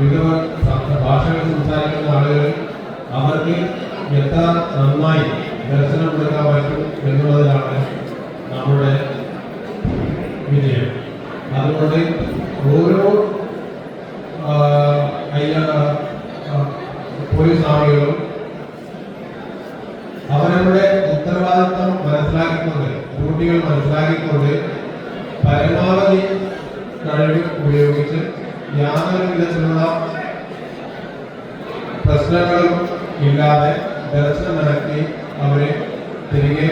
വിവിധ ഭാഷകൾ സംസാരിക്കുന്ന ആളുകൾ അവർക്ക് എത്ര നന്നായി ദർശനം കൊടുക്കാൻ പറ്റും എന്നുള്ളതിലാണ് നമ്മുടെ വിജയം അതുകൊണ്ട് ഓരോ പോലീസ് ആളുകളും അവരവരുടെ ഉത്തരവാദിത്വം മനസ്സിലാക്കിക്കൊണ്ട് ഡ്യൂട്ടികൾ മനസ്സിലാക്കിക്കൊണ്ട് യാതൊരു വിധത്തിലുള്ള പ്രശ്നങ്ങളും ഇല്ലാതെ ദർശനം നടത്തി അവരെ തിരികെ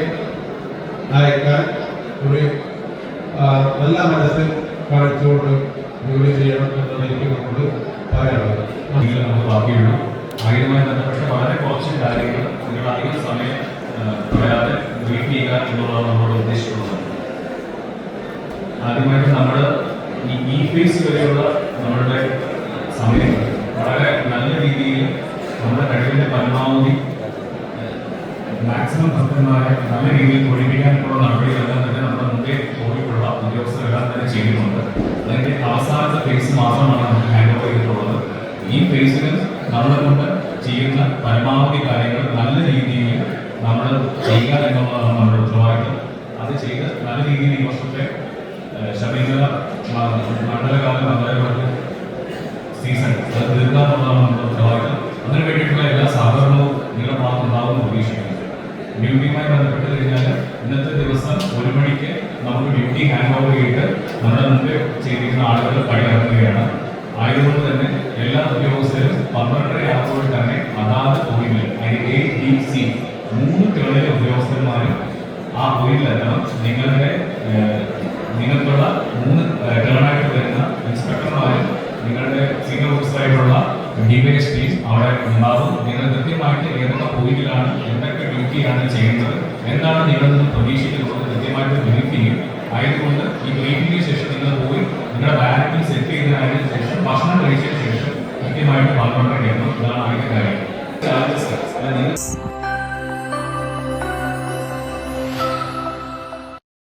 അയക്കാൻ ഒരു നല്ല മനസ്സിൽ കാണിച്ചുകൊണ്ട് ജോലി ചെയ്യണം എന്നാണ് എനിക്ക് നമ്മളോട് പറയാനുള്ളത്. ബാക്കിയുള്ളൂ ആയുധമായി ബന്ധപ്പെട്ട വളരെ കുറച്ച് കാര്യങ്ങൾ നിങ്ങൾ അധികം സമയം പറയാതെ കളയാതെ ചെയ്യുക എന്നുള്ളതാണ് നമ്മുടെ ഉദ്ദേശിക്കുന്നത്. ആദ്യമായിട്ട് നമ്മൾ ഈ ഫേസ് വരെയുള്ള നമ്മളുടെ സമയം വളരെ നല്ല രീതിയിൽ നമ്മുടെ കഴിവിന്റെ പരമാവധി മാക്സിമം ഭക്തന്മാരെ നല്ല രീതിയിൽ ഒഴിപ്പിക്കാനുള്ള നടപടികളെല്ലാം തന്നെ നമ്മുടെ മുമ്പേ പോയിട്ടുള്ള ഉദ്യോഗസ്ഥരെല്ലാം തന്നെ ചെയ്യുന്നുണ്ട്. അതിന്റെ അവസാനത്തെ ഫേസ് മാത്രമാണ് നമ്മൾ ഹാൻഡ് ഓവർ ചെയ്തിട്ടുള്ളത്. ഈ ഫേസിൽ നമ്മളെ കൊണ്ട് ചെയ്യുന്ന പരമാവധി കാര്യങ്ങൾ നല്ല രീതിയിൽ നമ്മൾ ചെയ്യുക എന്നുള്ളതാണ് നമ്മുടെ ഉത്തരവാദിത്വം. അത് ചെയ്ത് നല്ല രീതിയിൽ ഈ വർഷത്തെ ശബരിമല മണ്ഡലകാലം മണ്ഡലകാലം സീസൺ അത് തീർക്കാന്നുള്ളതാണ് നമ്മുടെ ഉത്തരവാദിത്തം അതിന് വേണ്ടിയിട്ടുള്ള എല്ലാ സഹകരണവും നിങ്ങളുടെ ഭാഗത്ത് ഉണ്ടാവുമെന്ന് പ്രതീക്ഷിക്കുന്നു ഡ്യൂട്ടിയുമായി ബന്ധപ്പെട്ട് കഴിഞ്ഞാൽ ഇന്നത്തെ ദിവസം ഒരു മണിക്ക് നമുക്ക് ഡ്യൂട്ടി ഹാൻഡ് ഓവർ ചെയ്തിട്ട് നമ്മുടെ മുമ്പ് ചെയ്തിരിക്കുന്ന ആളുകൾ പണിയിറങ്ങുകയാണ്. ആയതുകൊണ്ട് തന്നെ എല്ലാ ഉദ്യോഗസ്ഥരും പന്ത്രണ്ടര ആകുമ്പോൾ തന്നെ അതാത് തൊഴിലിൽ അതിന് എ ബി സി മൂന്ന് തൊഴിലിലെ ഉദ്യോഗസ്ഥന്മാരും ആ തൊഴിലിലെത്തണം നിങ്ങളുടെ നിങ്ങൾക്കുള്ള മൂന്ന് ഡിവൈഎസ്പി അവിടെ ഉണ്ടാവും. നിങ്ങൾ കൃത്യമായിട്ട് ഏതൊക്കെ പോയിന്റിലാണ് എന്തൊക്കെ ഡ്യൂട്ടിയാണ് ചെയ്യുന്നത് എന്താണ് നിങ്ങളിൽ നിന്ന് പ്രതീക്ഷിക്കുന്നത് കൃത്യമായിട്ട് ബ്രീഫ് ചെയ്യും. ആയതുകൊണ്ട് ഈ ബ്രീഫിംഗിന് ശേഷം നിങ്ങൾ പോയി നിങ്ങളുടെ ബാരക്കിൽ സെറ്റ് ചെയ്തതിന് ശേഷം ഭക്ഷണം കഴിച്ചതിന് ശേഷം കൃത്യമായിട്ട് കേൾക്കണം ഇതാണ് ആദ്യത്തെ കാര്യം.